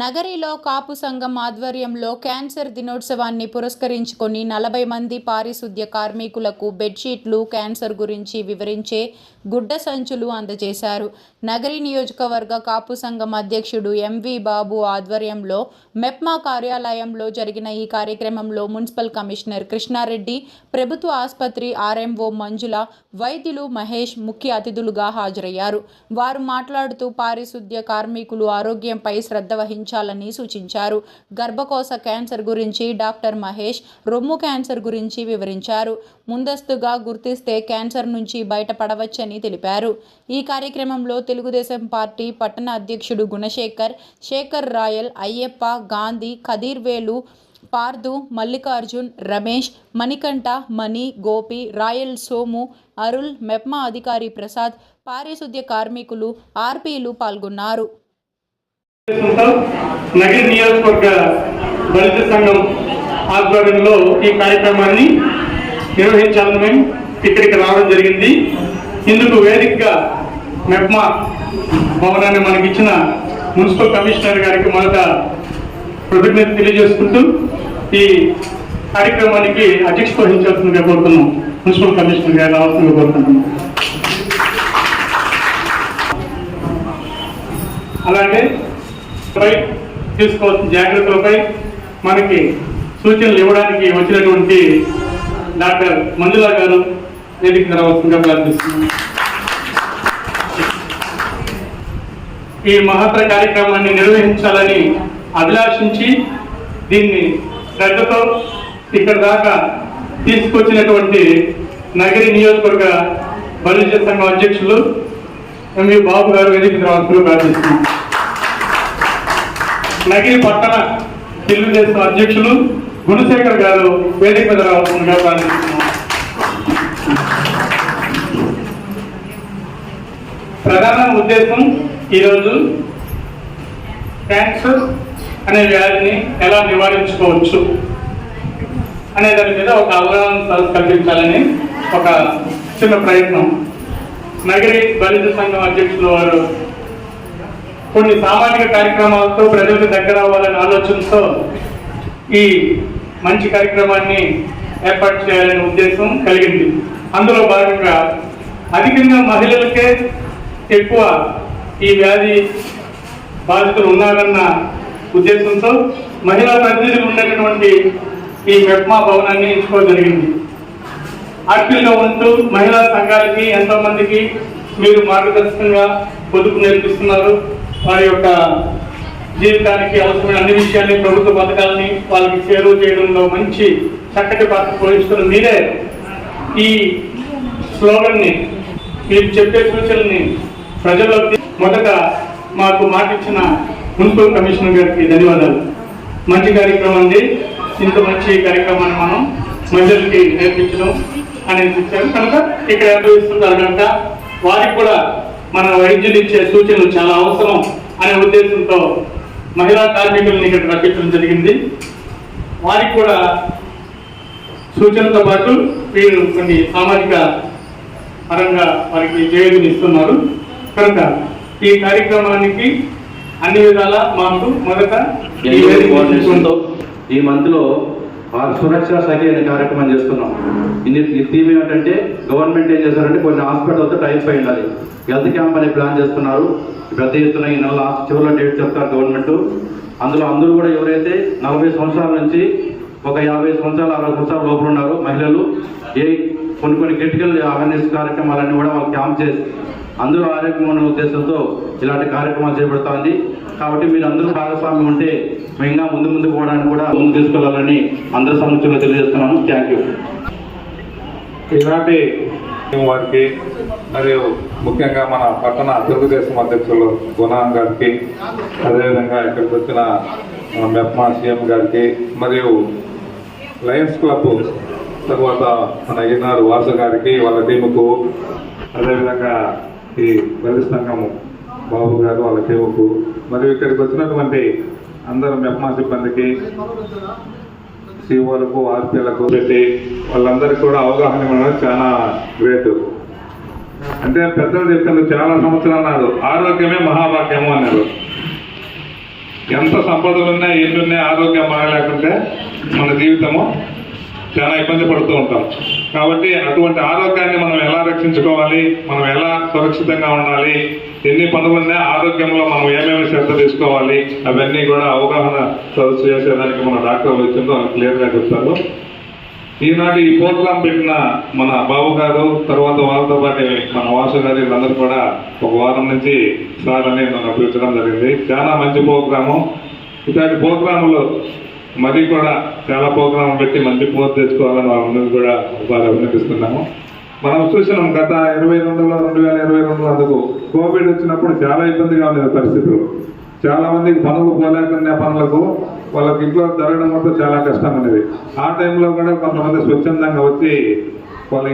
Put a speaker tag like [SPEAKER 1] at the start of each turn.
[SPEAKER 1] నగరిలో కాపు సంఘం ఆధ్వర్యంలో క్యాన్సర్ దినోత్సవాన్ని పురస్కరించుకొని నలభై మంది పారిశుద్ధ్య కార్మికులకు బెడ్షీట్లు క్యాన్సర్ గురించి వివరించే గుడ్డ సంచులు అందజేశారు. నగరి నియోజకవర్గ కాపు సంఘం అధ్యక్షుడు ఎంవి బాబు ఆధ్వర్యంలో మెప్మా కార్యాలయంలో జరిగిన ఈ కార్యక్రమంలో మున్సిపల్ కమిషనర్ కృష్ణారెడ్డి ప్రభుత్వ ఆసుపత్రి ఆర్ఎంఓ మంజుల వైద్యులు మహేష్ ముఖ్య అతిథులుగా హాజరయ్యారు. వారు మాట్లాడుతూ పారిశుద్ధ్య కార్మికులు ఆరోగ్యంపై శ్రద్ధ ఉంచాలని సూచించారు. గర్భకోశ క్యాన్సర్ గురించి డాక్టర్ మహేష్ రొమ్ము క్యాన్సర్ గురించి వివరించారు. ముందస్తుగా గుర్తిస్తే క్యాన్సర్ నుంచి బయటపడవచ్చని తెలిపారు. ఈ కార్యక్రమంలో తెలుగుదేశం పార్టీ పట్టణ అధ్యక్షుడు గుణశేఖర్ శేఖర్ రాయల్ అయ్యప్ప గాంధీ కదీర్వేలు పార్దు మల్లికార్జున్ రమేష్ మణికంఠ మణి గోపి రాయల్ సోము అరుల్ మెప్మా అధికారి ప్రసాద్ పారిశుద్ధ్య కార్మికులు ఆర్పీలు పాల్గొన్నారు.
[SPEAKER 2] నగర నియోజకవర్గ దళిత సంఘం ఆధ్వర్యంలో ఈ కార్యక్రమాన్ని నిర్వహించాలని మేము ఇక్కడికి రావడం జరిగింది. ఇందుకు వేదికగా మెప్మా భవనాన్ని మనకి ఇచ్చిన మున్సిపల్ కమిషనర్ గారికి మొదట కృతజ్ఞత తెలియజేసుకుంటూ ఈ కార్యక్రమానికి అధ్యక్ష వహించాల్సిందిగా కోరుతున్నాం. మున్సిపల్ కమిషనర్ గారు రావాల్సిందిగా కోరుతున్నాం అలాగే తీసుకోవాల్సిన జాగ్రత్తలపై మనకి సూచనలు ఇవ్వడానికి వచ్చినటువంటి డాక్టర్ మంజులా గారు వేదిక రావాల్సిందిగా ప్రార్థిస్తున్నాను ఈ మహత్తర కార్యక్రమాన్ని నిర్వహించాలని అభిలాషించి దీన్ని శ్రద్ధతో ఇక్కడ దాకా తీసుకొచ్చినటువంటి నగరి నియోజకవర్గ బలిజ సంఘం అధ్యక్షులు ఎంవి బాబు గారు వేదిక రావాల్సిందిగా ప్రార్థిస్తున్నాను నగిరి పట్టణ తెలుగుదేశం అధ్యక్షులు గుణశేఖర్ గారు వేదిక మీద రావాల్సిందిగా ప్రార్థిస్తున్నాం. ప్రధాన ఉద్దేశం ఈరోజు క్యాన్సర్ అనే వ్యాధిని ఎలా నివారించుకోవచ్చు అనే దాని మీద ఒక అవగాహన కల్పించాలని ఒక చిన్న ప్రయత్నం. నగరి దళిత సంఘం అధ్యక్షుల వారు కొన్ని సామాజిక కార్యక్రమాలతో ప్రజలకు దగ్గర అవ్వాలనే ఆలోచనతో ఈ మంచి కార్యక్రమాన్ని ఏర్పాటు చేయాలనే ఉద్దేశం కలిగింది. అందులో భాగంగా అధికంగా మహిళలకే ఎక్కువ ఈ వ్యాధి బాధితులు ఉన్నారన్న ఉద్దేశంతో మహిళా ప్రతినిధులు ఉండేటటువంటి ఈ మెప్మా భవనాన్ని ఎంచుకోవడం జరిగింది. ఆర్పీలో ఉంటూ మహిళా సంఘాలకి ఎంతోమందికి మీరు మార్గదర్శకంగా పొదుపు నేర్పిస్తున్నారు. వారి యొక్క జీవితానికి అవసరమైన అన్ని విషయాన్ని ప్రభుత్వ పథకాలని వాళ్ళకి చేరువ చేయడంలో మంచి చక్కటి పాత్ర పోషిస్తున్న మీరే ఈ స్లోగన్ని మీరు చెప్పే సూచనల్ని ప్రజల్లోకి మొదట మాకు మాట ఇచ్చిన మున్సిపల్ కమిషనర్ గారికి ధన్యవాదాలు. మంచి కార్యక్రమం అండి. ఇంత మంచి కార్యక్రమాన్ని మనం మహిళలకి నేర్పించడం అనేది ఇచ్చారు కనుక ఇక్కడ అనుభవిస్తున్నారు కనుక వారికి కూడా మన వైద్యులు ఇచ్చే సూచనలు చాలా అవసరం అనే ఉద్దేశంతో మహిళా కార్మికులను ఇక్కడ రప్పించడం జరిగింది. వారికి కూడా సూచనతో పాటు వీరు కొన్ని సామాజిక పరంగా వారికి చేయూతని ఇస్తున్నారు. కనుక ఈ కార్యక్రమానికి అన్ని విధాల మాకు మొదట ఈ వేదిక
[SPEAKER 3] కోఆర్డినేషన్తో ఆ సురక్ష సఖి అనే కార్యక్రమం చేస్తున్నాం. ఇన్ని ఈ థీమ్ ఏమిటంటే గవర్నమెంట్ ఏం చేశారంటే కొన్ని హాస్పిటల్తో టైప్ అయి ఉండాలి. హెల్త్ క్యాంప్ అనే ప్లాన్ చేస్తున్నారు. పెద్ద ఎత్తున ఈ నెల లాస్ట్ చివరిలో డేట్ చెప్తారు గవర్నమెంట్. అందులో అందరూ కూడా ఎవరైతే నలభై సంవత్సరాల నుంచి ఒక యాభై సంవత్సరాలు అరవై సంవత్సరాల లోపల ఉన్నారు మహిళలు ఏ కొన్ని కొన్ని క్రిటికల్ అవేర్నెస్ కార్యక్రమాలన్నీ కూడా వాళ్ళు క్యాంప్ చేసి అందరూ ఆరోగ్యం ఉన్న ఉద్దేశంతో ఇలాంటి కార్యక్రమాలు చేపడుతోంది కాబట్టి మీరు అందరూ భాగస్వామ్యం ఉంటే మేము ఇంకా ముందు ముందు పోవడానికి కూడా ముందు తీసుకెళ్ళాలని అందరి సమక్షంలో తెలియజేస్తున్నాను. థ్యాంక్ యూ
[SPEAKER 4] ఇలాంటి వారికి మరియు ముఖ్యంగా మన పట్టణ తెలుగుదేశం అధ్యక్షులు గుణాం గారికి అదేవిధంగా ఇక్కడికి వచ్చిన మెప్మా సీఎం గారికి మరియు లయన్స్ క్లబ్ తర్వాత మన ఈనాడు వాసు గారికి వాళ్ళ టీముకు అదేవిధంగా ఈ బలి సంఘము బాబు గారు వాళ్ళ సేవకు మరియు ఇక్కడికి వచ్చినటువంటి అందరు మెప్మా సిబ్బందికి సీఓలకు ఆర్పీలకు పెట్టి వాళ్ళందరికీ కూడా అవగాహన ఇవ్వడం చాలా గ్రేట్. అంటే పెద్దలు చెప్తున్నారు చాలా సంవత్సరాలు అన్నారు. ఆరోగ్యమే మహాభాగ్యము అన్నారు. ఎంత సంపదలు ఉన్నాయి ఎన్ని ఆరోగ్యం బాగలేకుంటే మన జీవితము చాలా ఇబ్బంది పడుతూ ఉంటాం. కాబట్టి అటువంటి ఆరోగ్యాన్ని మనం ఎలా రక్షించుకోవాలి మనం ఎలా సురక్షితంగా ఉండాలి? ఎన్ని పనులున్నా ఆరోగ్యంలో మనం ఏమేమి శ్రద్ధ తీసుకోవాలి? అవన్నీ కూడా అవగాహన సదస్సు చేసేదానికి మన డాక్టర్ వచ్చిందో క్లియర్గా చెప్తారు ఈనాటి ఈ ప్రోగ్రాం పెట్టిన మన బాబు గారు తర్వాత వాళ్ళతో పాటు మన వాసు గారు వీళ్ళందరూ కూడా ఒక వారం నుంచి సార్ అని నన్ను పిలిచడం జరిగింది. చాలా మంచి ప్రోగ్రాము. ఇలాంటి ప్రోగ్రాములు మరి కూడా చాలా ప్రోగ్రాం పెట్టి మంచి పోర్ తెచ్చుకోవాలని వాళ్ళందరూ కూడా వారు అభినందిస్తున్నాము. మనం చూసినాం గత ఇరవై రెండులో రెండు వేల ఇరవై రెండులో అందుకు కోవిడ్ వచ్చినప్పుడు చాలా ఇబ్బందిగా ఉండేది పరిస్థితులు. చాలా మందికి పనులు పోలేకుండా పనులకు వాళ్ళకి ఇంట్లో జరగడం కూడా చాలా కష్టం ఉండేది. ఆ టైంలో కూడా కొంతమంది స్వచ్ఛందంగా వచ్చి వాళ్ళ